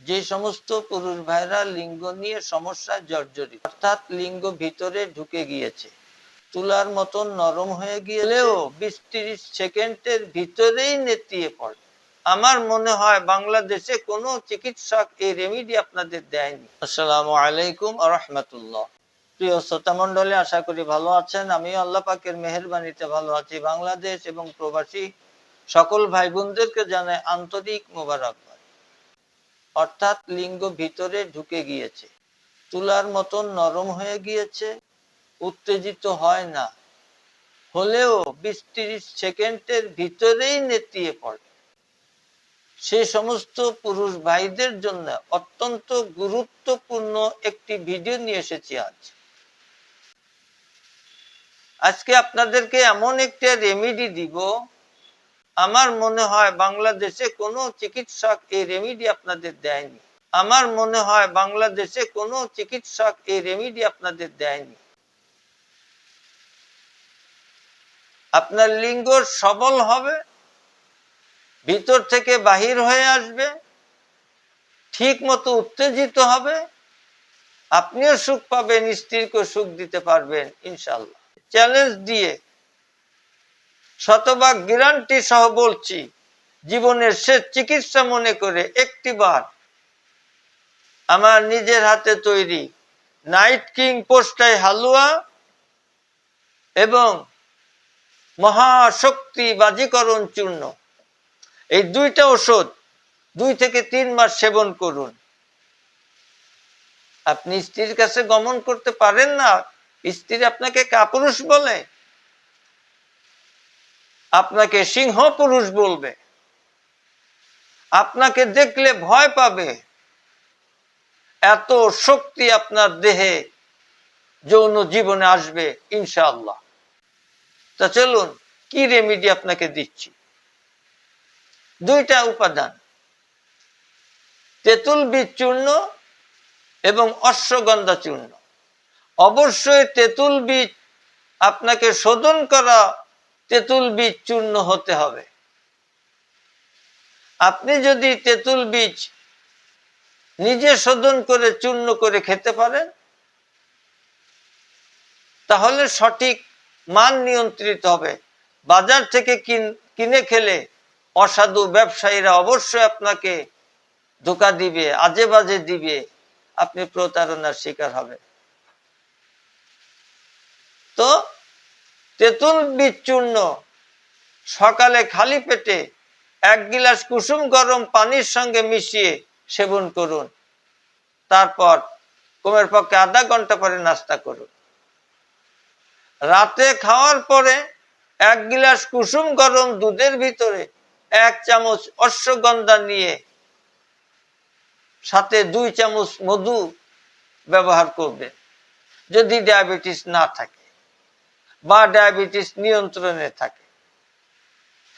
যে সমস্ত পুরুষ ভাইরা লিঙ্গ নিয়ে সমস্যায় জর্জরিত, অর্থাৎ লিঙ্গ ভিতরে ঢুকে গিয়েছে, তুলার মতন নরম হয়ে গিয়েলেও বিশ তিরিশ সেকেন্ডের ভিতরেই নেতিয়ে পড়ে। আমার মনে হয় বাংলাদেশে কোনো চিকিৎসক এই রেমিডি আপনাদের দেয়নি। আসসালামু আলাইকুম রহমতুল্লাহ। প্রিয় শ্রোতা মন্ডলী আশা করি ভালো আছেন। আমি আল্লাহ পাকের মেহরবানিতে ভালো আছি। বাংলাদেশ এবং প্রবাসী সকল ভাই বোনদেরকে জানাই আন্তরিক মোবারকবাদ। অর্থাৎ লিঙ্গ ভিতরে ঢুকে গিয়েছে। তুলার মতন নরম হয়ে গিয়েছে, উত্তেজিত হয় না। হলেও বিশ তিরিশ সেকেন্ডের ভিতরেই নেতিয়ে পড়ে। সে সমস্ত পুরুষ ভাইদের জন্য অত্যন্ত গুরুত্বপূর্ণ একটি ভিডিও নিয়ে এসেছি আজ। আজকে আপনাদেরকে এমন একটা রেমিডি দিব আমার মনে হয় বাংলাদেশে কোনো চিকিৎসক এই রেমিডি আপনাদের দেয়নি। আমার মনে হয় বাংলাদেশে কোনো চিকিৎসক এই রেমিডি আপনাদের দেয়নি। আপনার লিঙ্গ সবল হবে, ভিতর থেকে বাহির হয়ে আসবে ঠিক মতো উত্তেজিত হবে, আপনিও সুখ পাবেন স্ত্রীকে সুখ দিতে পারবেন ইনশাল্লাহ চ্যালেঞ্জ দিয়ে শতভাগ গ্যারান্টি সহ বলছি, জীবনের শেষ চিকিৎসা মনে করে একটিবার আমার নিজের হাতে তৈরি নাইট কিং পোস্টাই হালুয়া এবং মহাশক্তি বাজিকরণ চূর্ণ। এই দুইটা ওষুধ দুই থেকে তিন মাস সেবন করুন। আপনি স্ত্রীর কাছে গমন করতে পারেন না, স্ত্রী আপনাকে কাপুরুষ বলে। আপনাকে সিংহ পুরুষ বলবে। আপনাকে দেখলে ভয় পাবে। এত শক্তি আপনার দেহে, যৌন জীবনে আসবে, ইনশাআল্লাহ। তা চলুন, কি রেমিডি আপনাকে দিচ্ছি? দুইটা উপাদান। তেঁতুল বীজ চূর্ণ এবং অশ্বগন্ধা চূর্ণ। অবশ্যই তেঁতুল বীজ আপনাকে শোধন করা তেঁতুল বীজ চূর্ণ হতে হবে। আপনি যদি তেঁতুল বীজ নিজে শোধন করে চূর্ণ করে খেতে পারেন, তাহলে সঠিক মান নিয়ন্ত্রিত হবে। বাজার থেকে কিনে খেলে অসাধু ব্যবসায়ীরা অবশ্যই আপনাকে ধোকা দিবে আজে বাজে দিবে, আপনি প্রতারণার শিকার হবে তো তেঁতুল বীজ চূর্ণ সকালে খালি পেটে এক গিলাস কুসুম গরম পানির সঙ্গে মিশিয়ে সেবন করুন। তারপর কমের পক্ষে আধা ঘণ্টা পরে নাস্তা করুন। রাতে খাওয়ার পরে এক গিলাস কুসুম গরম দুধের ভিতরে এক চামচ অশ্বগন্ধা নিয়ে সাথে দুই চামচ মধু ব্যবহার করবেন, যদি ডায়াবেটিস না থাকে। বা ডায়াবেটিস নিয়ন্ত্রণে থাকে।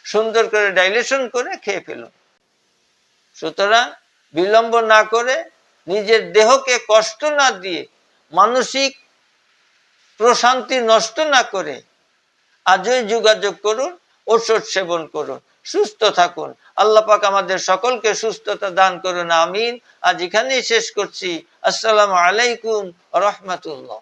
সুন্দর করে ডাইলেশন করে খেয়ে ফেলুন। সুতরাং বিলম্ব না করে নিজের দেহকে কষ্ট না দিয়ে, মানসিক প্রশান্তি নষ্ট না করে আজই যোগাযোগ করুন, ওষুধ সেবন করুন, সুস্থ থাকুন। আল্লাহ পাক আমাদের সকলকে সুস্থতা দান করুন, আমিন। আজ এখানেই শেষ করছি। আসসালামু আলাইকুম রহমতুল্লাহ।